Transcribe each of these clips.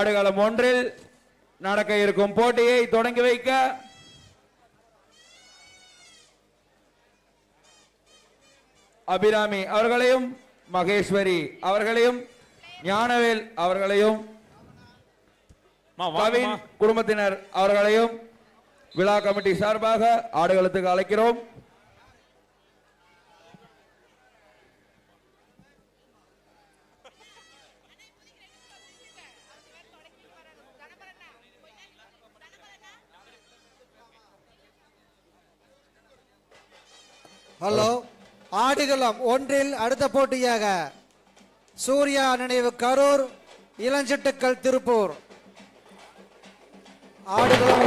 ஆடுகளம் ஒன்றில் நடக்க இருக்கும் போட்டியை தொடங்கி வைக்க அபிராமி அவர்களையும் மகேஸ்வரி அவர்களையும் ஞானவேல் அவர்களையும். குடும்பத்தினர் அவர்களையும் விழா கமிட்டி சார்பாக ஆடுகளத்துக்கு அழைக்கிறோம் ஹலோ. ஆடுகளம் ஒன்றில் அடுத்த போட்டியாக சூர்யா நினைவு கரூர் இளஞ்சிட்டுக்கள் திருப்பூர். ஆடுகளம்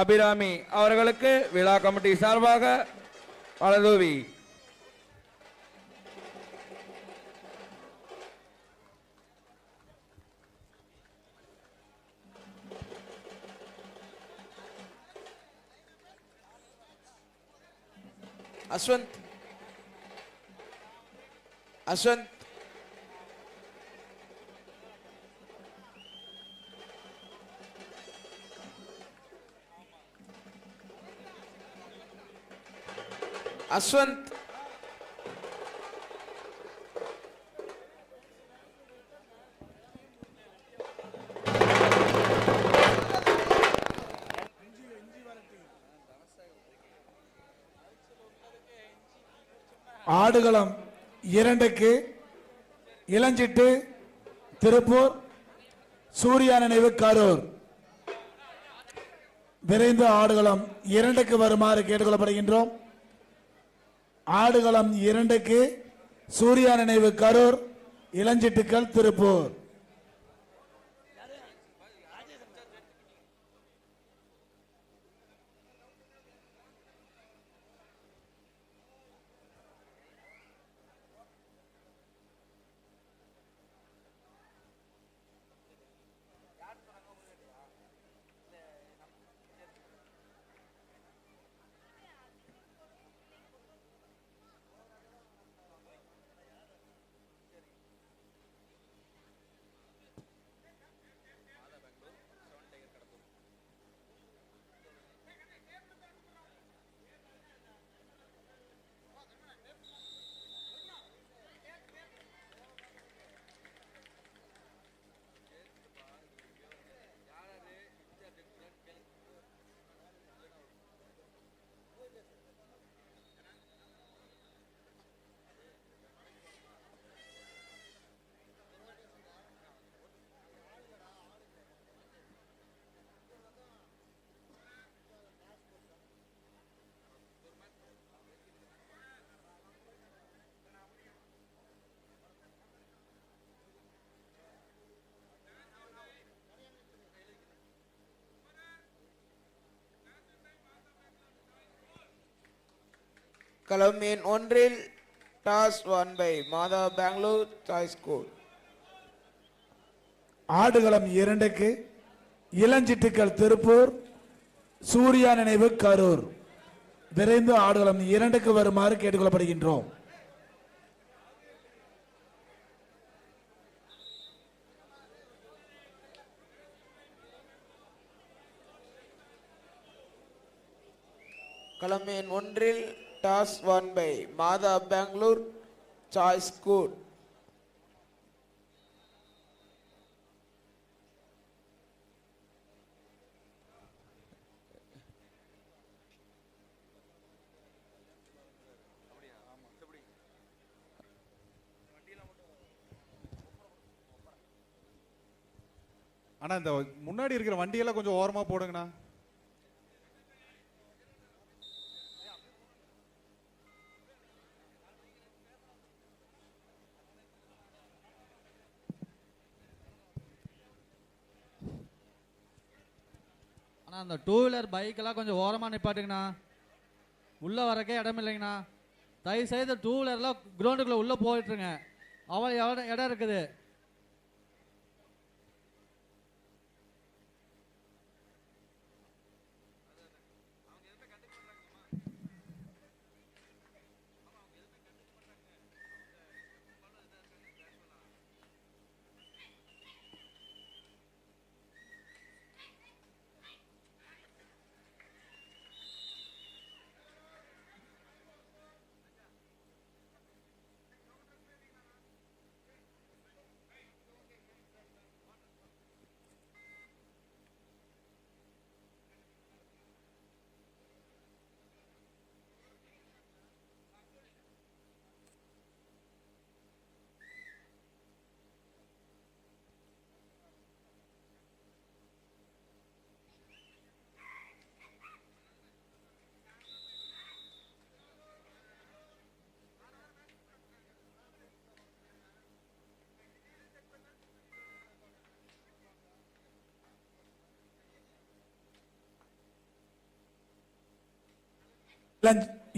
அபிராமி அவர்களுக்கு விழா கமிட்டி சார்பாக வலதூவி. அஸ்வந்த். அஸ்வந்த். அஸ்வந்த். ஆடுகளம் இரண்டுக்கு இளஞ்சிட்டு திருப்பூர் சூர்யா நினைவு கரூர். விரைந்து ஆடுகளம் இரண்டுக்கு வருமாறு கேட்டுக்கொள்ளப்படுகின்றோம். ஆடுகளம் இரண்டுக்கு சூர்யா நினைவு கரூர் இளஞ்சிட்டுக்கள் திருப்பூர். களம் எண் ஒன்றில் toss one by Mata Bangalore choice school ஆடுகளம் இரண்டுக்கு இளஞ்சிட்டுக்கள் திருப்பூர் சூர்யா நினைவு கரூர். விரைந்து ஆடுகளம் இரண்டுக்கு வருமாறு கேட்டுக்கொள்ளப்படுகின்றோம். Class 1 by Madha Bangalore. Choice good. ஆனால் இந்த முன்னாடி இருக்கிற வண்டியெல்லாம் கொஞ்சம் ஓரமாக போடுங்கண்ணா அந்த டூ வீலர் பைக்கெல்லாம் கொஞ்சம் ஓரமாக நிப்பாட்டுங்கண்ணா. உள்ளே வரக்கே இடம் இல்லைங்கண்ணா. தயவுசெய்து டூ வீலர்லாம் கிரவுண்டுக்குள்ளே உள்ளே போயிட்டுருங்க. அவ்வளோ இடம் இருக்குது.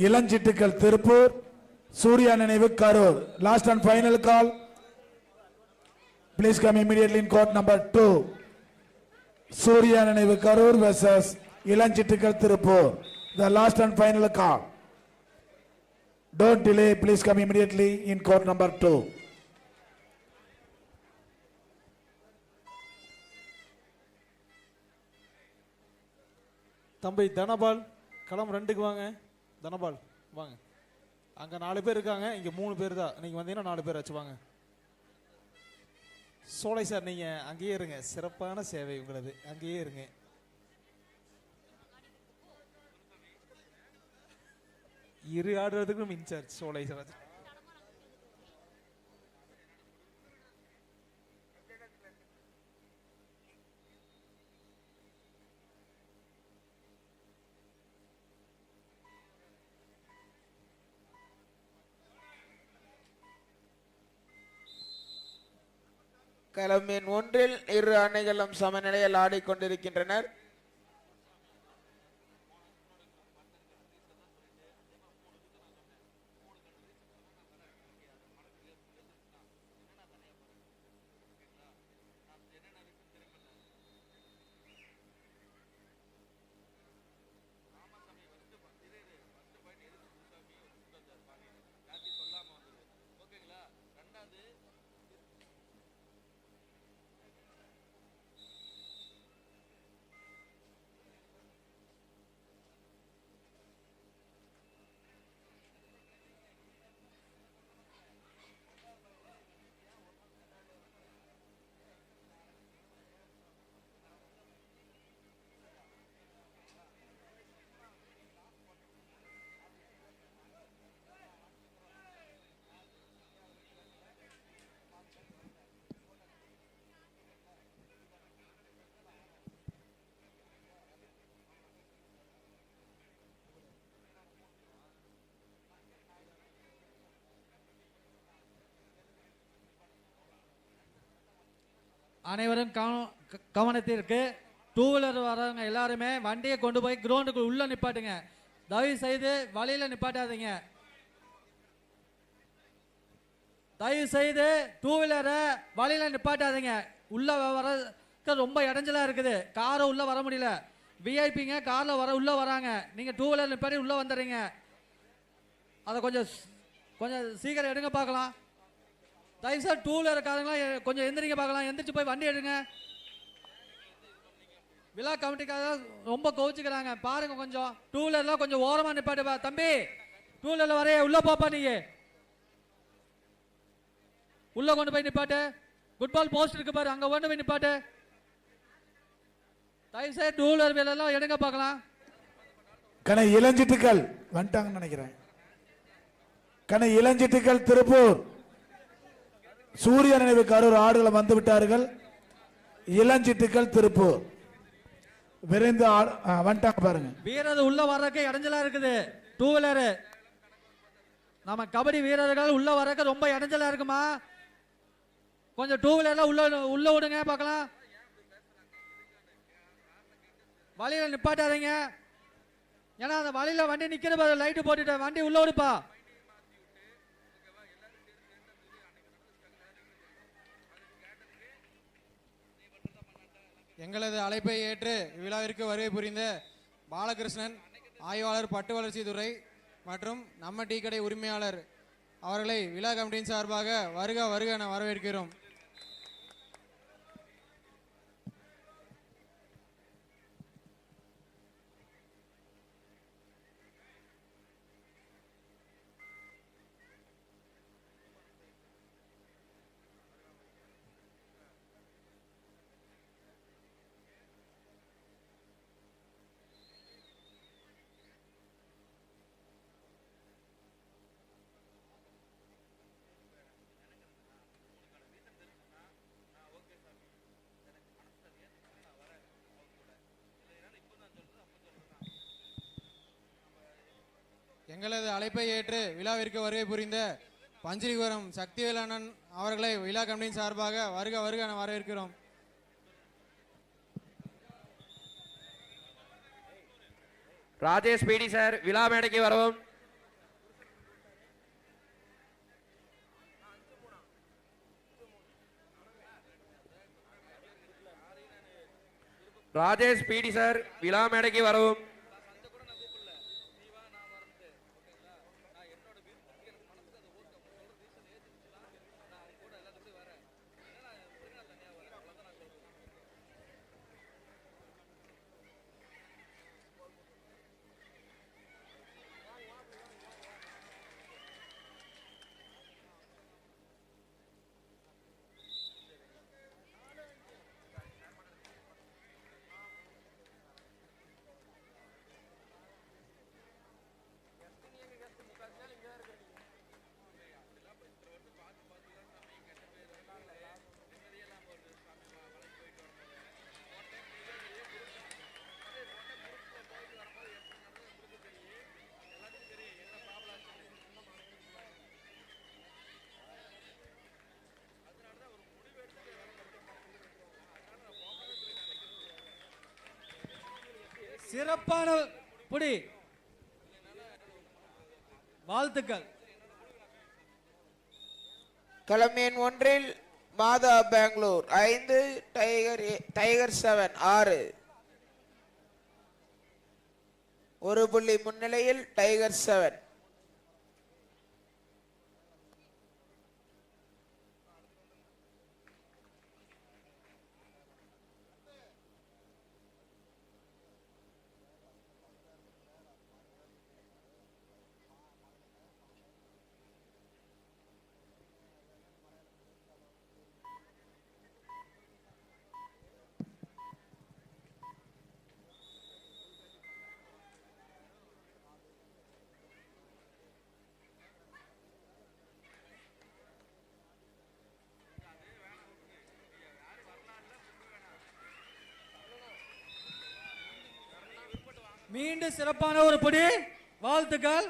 இளஞ்சிட்டுக்கள் திருப்பூர் சூர்யா நினைவு Karur. Last and final call please come immediately in court number two Surya நினைவு Karur versus இளஞ்சிட்டுக்கள் Tiruppur. The last and final call don't delay please come immediately in court number two தம்பி தனபால் களம் ரெண்டுக்கு வாங்க. தனபால் வாங்க. அங்கே நாலு பேர் இருக்காங்க இங்கே மூணு பேர் தான். நீங்கள் வந்தீங்கன்னா நாலு பேர் ஆச்சு வாங்க. சோலை சார் நீங்கள் அங்கேயே இருங்க. சிறப்பான சேவை உங்களது. அங்கேயே இருங்க. இரு ஆடுறதுக்கும் இன்சார்ஜ் சோலை சார். களம் ஒன்றில் இரு அணிகளும் சமநிலையில் ஆடிக்கொண்டிருக்கின்றனர். அனைவரும் கவனம் க- கவனத்திற்கு டூ வீலர் வரவங்க எல்லாருமே வண்டியை கொண்டு போய் கிரவுண்டுக்கு உள்ள நிப்பாட்டுங்க. தயவு செய்து வழியில நிப்பாட்டாதீங்க. தயவு செய்து டூ வீலரை வழியில நிப்பாட்டாதீங்க. உள்ள வர ரொம்ப இடைஞ்சலா இருக்குது. காரை உள்ள வர முடியல. விஐபிங்க கார்ல வர உள்ள வராங்க. நீங்க டூ வீலர் நிப்பாட்டி உள்ள வந்துடுறீங்க. அதை கொஞ்சம் கொஞ்சம் சீக்கிரம் எடுங்க பார்க்கலாம். தயவு சார் டூ வீலர் கொஞ்சம் எந்திரிங்க பார்க்கலாம். எந்திரிச்சு போய் வண்டி எடுங்க. விழா கமிட்டிக்காக ரொம்ப கோவிச்சுக்கிறாங்க. பாருங்க கொஞ்சம். டூ வீலர்லாம் கொஞ்சம் ஓரமாக நிப்பாட்டுப்பா தம்பி டூ வீலர்ல வரைய. உள்ளே போப்பா நீங்கள் உள்ளே கொண்டு போய் நிப்பாட்டு. ஃபுட்பால் போஸ்ட் இருக்கு பாரு. அங்கே கொண்டு போய் நிப்பாட்டு. தயவு செய்து டூ வீலர் வீலர்லாம் எடுங்க பார்க்கலாம். கனை இளஞ்சிட்டுக்கள் வந்துட்டாங்கன்னு நினைக்கிறேன். கனை இளஞ்சிட்டுக்கள் திருப்பூர். சூரிய நினைவு கரூர் ஆடுகளை வந்து விட்டார்கள். இளஞ்சிட்டுக்கள் திருப்பூர். விரைந்து வந்துட்டாங்க பாருங்க. வீரர் உள்ள வர்றதுக்கு இடைஞ்சலா இருக்குது. டூ வீலரு நம்ம கபடி வீரர்கள் உள்ள வர்றதுக்கு ரொம்ப இடைஞ்சலா இருக்குமா? கொஞ்சம் டூ வீலர்ல உள்ள உள்ள விடுங்க பார்க்கலாம். வழியில நிப்பாட்டாதீங்க. ஏன்னா அந்த வழியில வண்டி நிக்கிற பாரு லைட்டு போட்டுட்டு வண்டி உள்ள விடுப்பா எங்களது அழைப்பை ஏற்று இவ்விழாவிற்கு வருகை புரிந்த பாலகிருஷ்ணன் ஆய்வாளர் பட்டு வளர்ச்சி துறை மற்றும் நம்ம டீ கடை உரிமையாளர் அவர்களை விழா கமிட்டியின் சார்பாக வருக வருக என வரவேற்கிறோம். எங்களது அழைப்பை ஏற்று விழாவிற்கு வருகை புரிந்த பஞ்சிரிபுரம் சக்திவேலண்ணன் அவர்களை விழா கமிட்டியின் சார்பாக வருக வருக என வரவேற்கிறோம். ராஜேஷ் பீடி சார் விழா மேடைக்கு வரவும். ராஜேஷ் பீடி சார் விழா மேடைக்கு வரவும். சிறப்பான புடி. வாழ்த்துக்கள். களம் ஒன்றில் மாதா பெங்களூர் ஐந்து டைகர் டைகர் செவன் ஆறு. ஒரு புள்ளி முன்னிலையில் டைகர் செவன். மீண்டும் சிறப்பான ஒரு புடி வாழ்த்துக்கள்.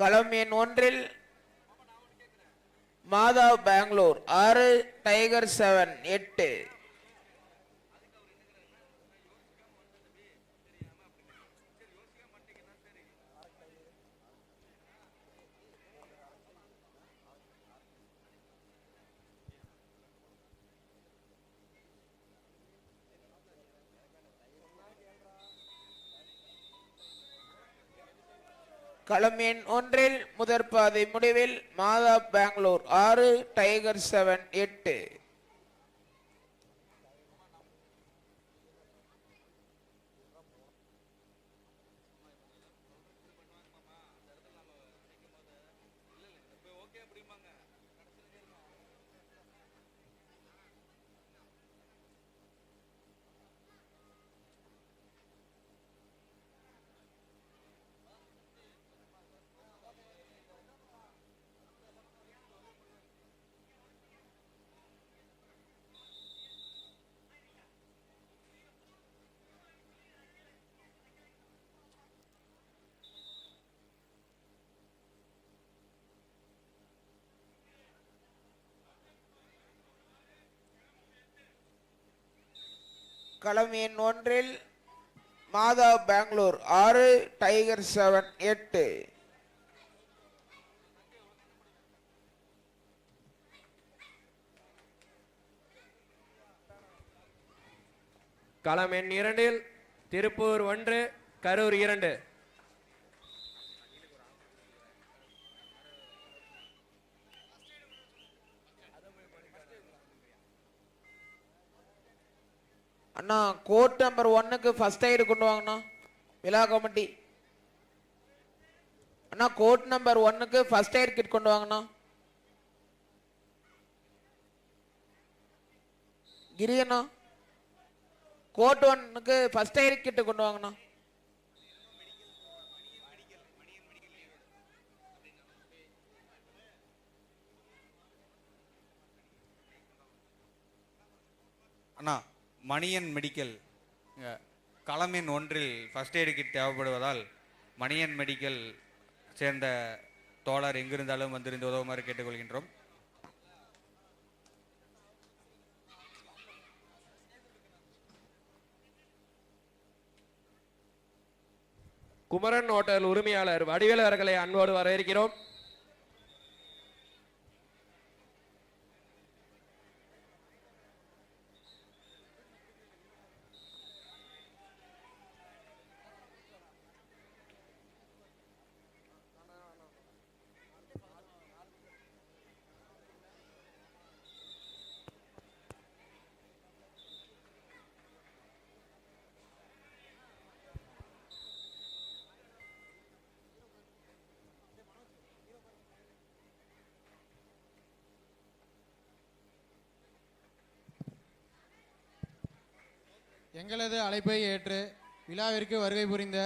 களம் எண் ஒன்றில் மாதா பெங்களூர் ஆறு டைகர் செவன் எட்டு. களமின் ஒன்றில் முதற்பாதை முடிவில் மாதா பெங்களூர் ஆறு டைகர் செவன் எட்டு. களம் எண் ஒன்றில் மாதா பெங்களூர் ஆறு டைகர் செவன் எட்டு. களம் எண் இரண்டில் திருப்பூர் ஒன்று கரூர் இரண்டு. அண்ணா கோர்ட் நம்பர் ஒன்னுக்கு ஃபர்ஸ்ட் எய்டு கொண்டு வாங்கண்ணா. விழா கமிட்டி அண்ணா கோர்ட் நம்பர் ஒன்னுக்கு ஃபர்ஸ்ட் எய்ட் கிட் கொண்டு வாங்கண்ணா. கிரி அண்ணா. கோர்ட் ஒன்னுக்கு ஃபர்ஸ்ட் எய்ட் கிட் கொண்டு வாங்கண்ணா. அண்ணா மணியன் மெடிக்கல் களமின் ஒன்றில் ஃபர்ஸ்ட் எய்டு கிட் தேவைப்படுவதால் மணியன் மெடிக்கல் சேர்ந்த தோழர் எங்கிருந்தாலும் வந்திருந்து உதவுமாறு கேட்டுக்கொள்கின்றோம். குமரன் ஹோட்டல் உரிமையாளர் வடிவேலு அவர்களை அன்போடு வரவேற்கிறோம். எங்களது அழைப்பை ஏற்று விழாவிற்கு வருகை புரிந்த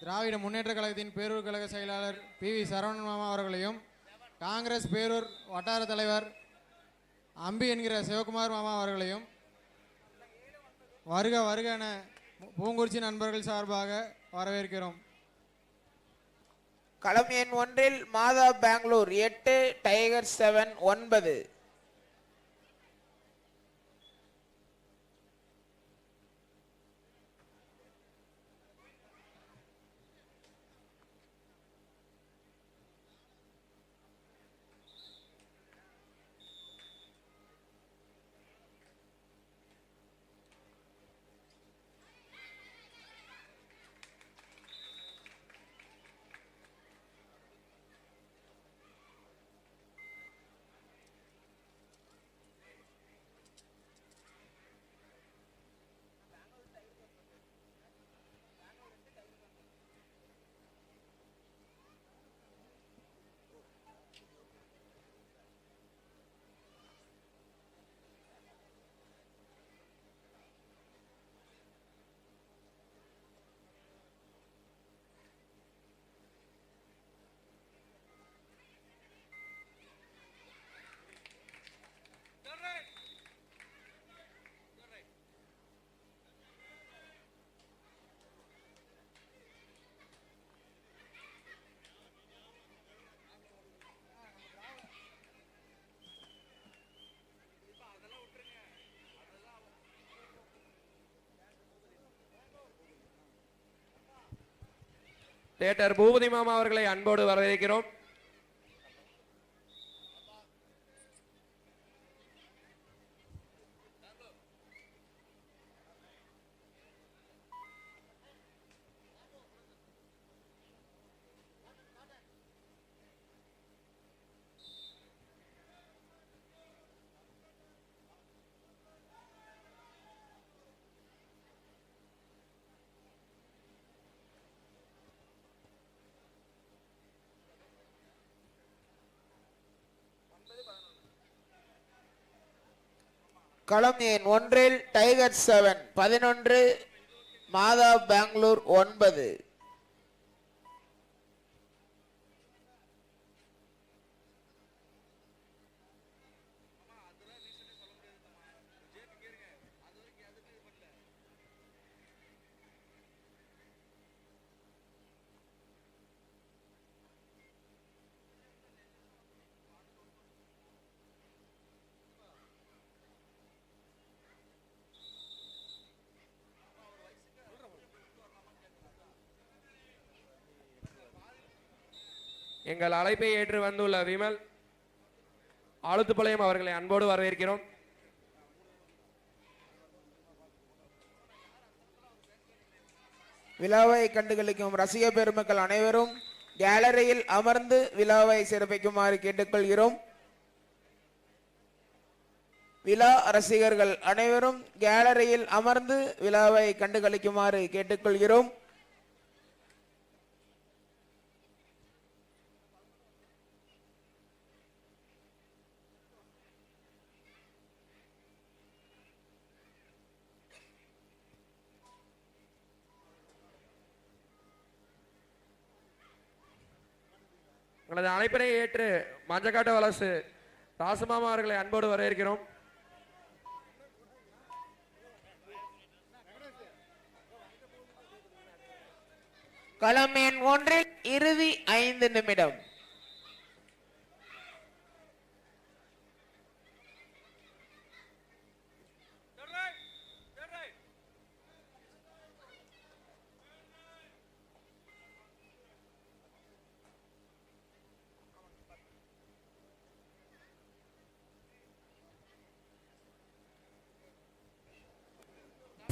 திராவிட முன்னேற்ற கழகத்தின் பேரூர் கழக செயலாளர் பி வி சரவணன் மாமா அவர்களையும் காங்கிரஸ் பேரூர் வட்டார தலைவர் அம்பி என்கிற சிவகுமார் மாமா அவர்களையும் வருக வருக என பூங்குறிச்சி நண்பர்கள் சார்பாக வரவேற்கிறோம். களம் எண் ஒன்றில் மாதா பெங்களூர் எட்டு டைகர் செவன் ஒன்பது. தேட்டர் பூபதி மாமா அவர்களை அன்போடு வரவேற்கிறோம். களம் எண் ஒன்றில் டைகர் செவன் பதினொன்று மாதா பெங்களூர் ஒன்பது. எங்கள் அழைப்பை ஏற்று வந்துள்ள விமல் ஆளுத்துப்பாளையம் அவர்களை அன்போடு வரவேற்கிறோம். விழாவை கண்டுகளிக்கும் ரசிக பெருமக்கள் அனைவரும் கேலரியில் அமர்ந்து விழாவை சிறப்பிக்குமாறு கேட்டுக்கொள்கிறோம். விழா ரசிகர்கள் அனைவரும் கேலரியில் அமர்ந்து விழாவை கண்டுகளிக்குமாறு கேட்டுக்கொள்கிறோம். உங்களது அழைப்பினை ஏற்று மஞ்சக்காட்டு வலசு ராசுமாமா அவர்களை அன்போடு வரவேற்கிறோம். களம் ஒன்றில் இறுதி ஐந்து நிமிடம்.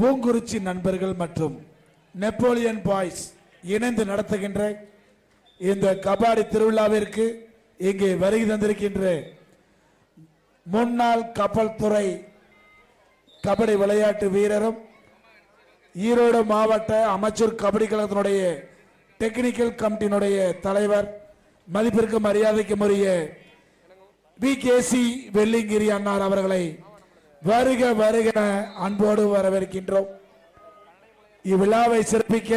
பூங்குறிச்சி நண்பர்கள் மற்றும் நெப்போலியன் பாய்ஸ் இணைந்து நடத்துகின்ற இந்த கபாடி திருவிழாவிற்கு இங்கே வருகை தந்திருக்கின்ற முன்னாள் கப்பல் துறை கபடி விளையாட்டு வீரரும் ஈரோடு மாவட்ட அமைச்சர் கபடி கழகத்தினுடைய டெக்னிக்கல் கமிட்டியினுடைய தலைவர் மதிப்பிற்கு மரியாதைக்கும் உரிய வி கே சி வெள்ளிங்கிரி அன்னார் அவர்களை வருக வருக அன்போடு வரவேற்கின்றோம். இவ்விழாவை சிறப்பிக்க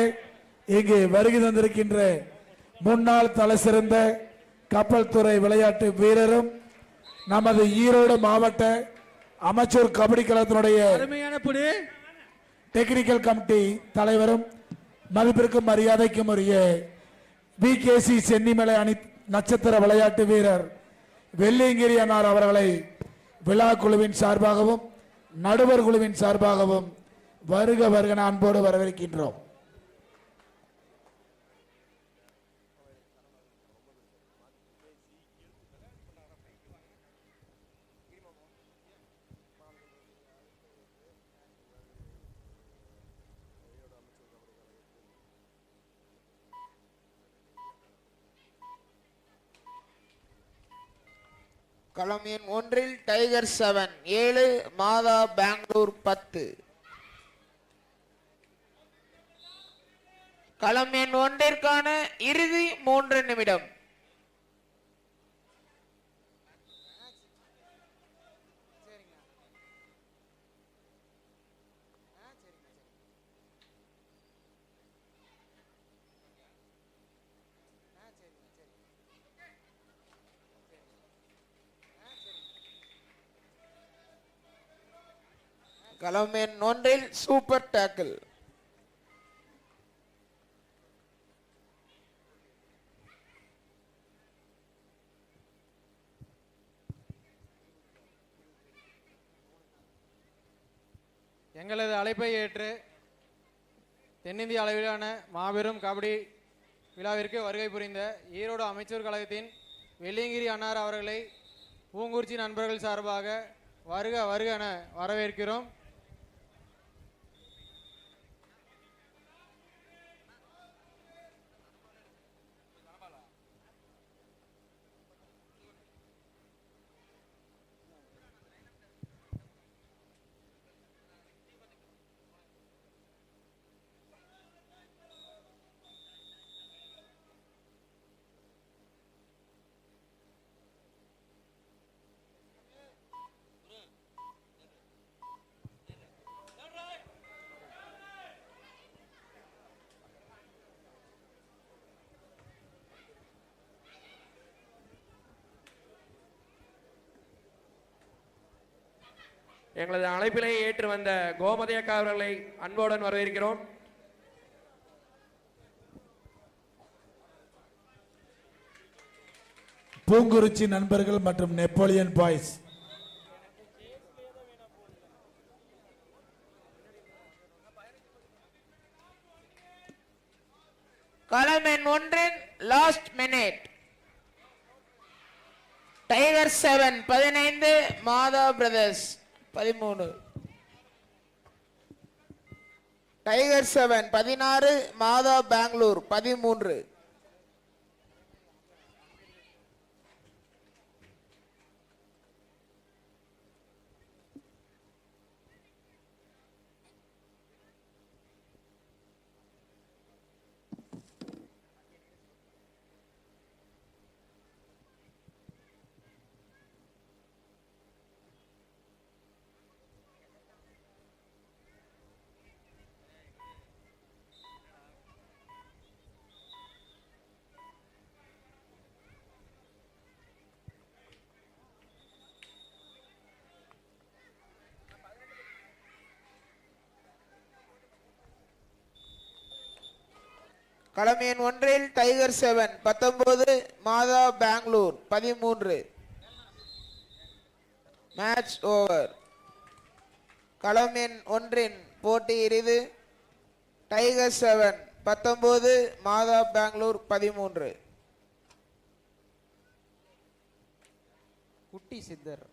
இங்கே வருகை தந்திருக்கின்ற முன்னாள் தலை சிறந்த கப்பல் துறை விளையாட்டு வீரரும் நமது ஈரோடு மாவட்ட அமைச்சர் கபடி கழகத்தினுடைய டெக்னிக்கல் கமிட்டி தலைவரும் மதிப்பிற்கும் மரியாதைக்கும் உரிய வி. கே. சி. சென்னிமலை அணி நட்சத்திர விளையாட்டு வீரர் வெள்ளியங்கிரி அன்னார் அவர்களை விழா குழுவின் சார்பாகவும் நடுவர் குழுவின் சார்பாகவும் வருக வருக அன்போடு வரவேற்கின்றோம். களம் எண் ஒன்றில் டைகர் செவன் ஏழு மாதா பெங்களூர் பத்து. களம் எண் ஒன்றிற்கான இறுதி மூன்று நிமிடம். களம் ஒன்றில் சூப்பர் டேக்கிள் எங்களது அழைப்பை ஏற்று தென்னிந்திய அளவிலான மாபெரும் கபடி விழாவிற்கு வருகை புரிந்த ஈரோடு அமைச்சர் கழகத்தின் வெள்ளியங்கிரி அன்னார் அவர்களை பூங்குறிச்சி நண்பர்கள் சார்பாக வருக வருக என வரவேற்கிறோம். எங்களது அழைப்பினை ஏற்று வந்த கோமதி அக்கா அவர்களை அன்புடன் வரவேற்கிறோம். பூங்குறிச்சி நண்பர்கள் மற்றும் நெப்போலியன் பாய்ஸ். எண் ஒன்றின் லாஸ்ட் மினிட் டைகர் செவன் பதினைந்து மாதா பிரதர்ஸ் பதிமூணு. டைகர் செவன் பதினாறு மாதா பெங்களூர் பதிமூன்று. கடமையின் ஒன்றில் டைகர் செவன் பத்தொன்பது மாதா பெங்களூர் பதிமூன்று. மேட்ச் ஓவர் களம் எண் ஒன்றின் போட்டி இறுதி. டைகர் செவன் பத்தொன்பது மாதா பெங்களூர் பதிமூன்று. குட்டி சித்தர்.